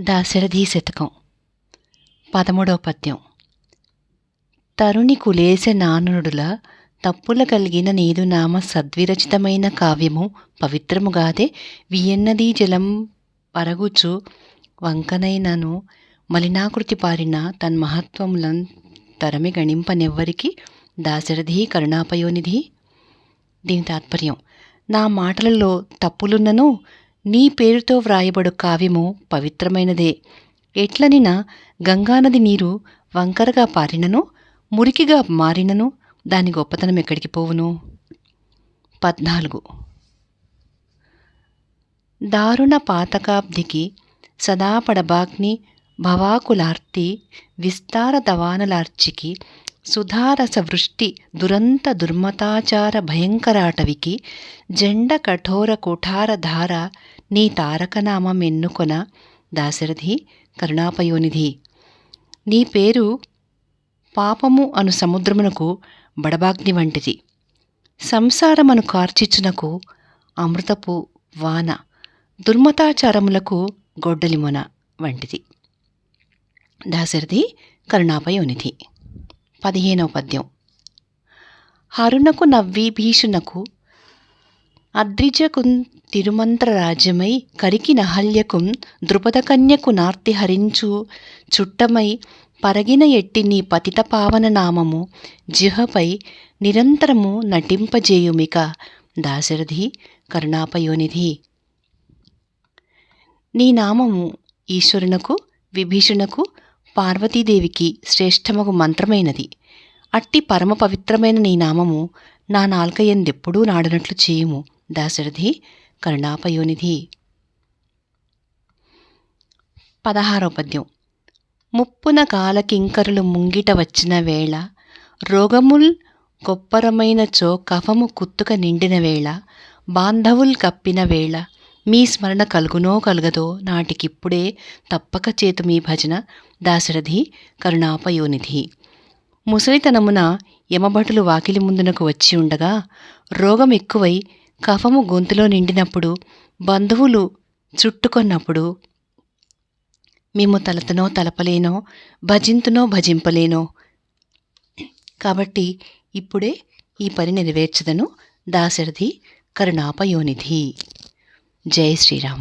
దాశరథి శతకం. పదమూడవ పద్యం. తరుణి కులేశ నానునుడుల తప్పుల కలిగిన నీదు నామ సద్విరచితమైన కావ్యము పవిత్రముగాదే వియన్నదీ జలం పరగుచు వంకనైనను మలినాకృతి పారిన తన్మహత్వములం తరమి గణింపనెవ్వరికి దాశరథి కరుణాపయోనిధి. దీని తాత్పర్యం నా మాటలలో తప్పులున్నను నీ పేరుతో వ్రాయబడు కావ్యము పవిత్రమైనదే. ఎట్లనినా గంగానది నీరు వంకరగా పారినను మురికిగా మారినను దాని గొప్పతనం ఎక్కడికి పోవును? పద్నాలుగు. దారుణ పాతకాబ్దికి సదాపడబాగ్ని భవాకులార్తి విస్తార దవానలార్చికి సుధారస వృష్టి దురంత దుర్మతాచార భయంకరాటవికి జెండ కఠోర కుఠార ధార నీ తారకనామం ఎన్నుకొన దాశరథి కరుణాపయోనిధి నీ పేరు పాపము అను సముద్రమునకు బడబాగ్ని వంటిది సంసారమను కార్చిచ్చునకు అమృతపు వాన దుర్మతాచారములకు గొడ్డలిమొన వంటిది దాశరథి కరుణాపయోనిధి పదిహేనవ పద్యం. హరుణకు నవ్వి భీషునకు అద్రిజకున్ తిరుమంత్ర రాజ్యమై కరికి నహల్యకుం ద్రుపదకన్యకు నార్తి హరించు చుట్టమై పరగిన ఎట్టి నీ పతిత పావన నామము జిహపై నిరంతరము నటింపజేయుమిక దాశరథి కరుణాపయోనిధి. నీ నామము ఈశ్వరునకు విభీషణకు పార్వతీదేవికి శ్రేష్టమగు మంత్రమైనది. అట్టి పరమ పవిత్రమైన నీ నామము నా నాల్కయందెప్పుడూ నాడనట్లు చేయుము దాశరథి కరుణాపయోనిధి. పదహారో పద్యం ముప్పున కాలకింకరులు ముంగిట వచ్చిన వేళ రోగముల్ గొప్పరమైన చో కఫము కుత్తుక నిండిన వేళ బాంధవుల్ కప్పిన వేళ మీ స్మరణ కలుగునో కలుగదో నాటికిప్పుడే తప్పక చేతు మీ భజన దాశరథి కరుణాపయోనిధి. ముసలితనమున యమభటులు వాకిలి ముందునకు వచ్చి ఉండగా రోగం ఎక్కువై కఫము గొంతులో నిండినప్పుడు బంధువులు చుట్టుకొన్నప్పుడు మేము తలతనో తలపలేనో భజింతునో భజింపలేనో. కాబట్టి ఇప్పుడే ఈ పని నెరవేర్చదను దాశరథి కరుణాపయోనిధి. जय श्री राम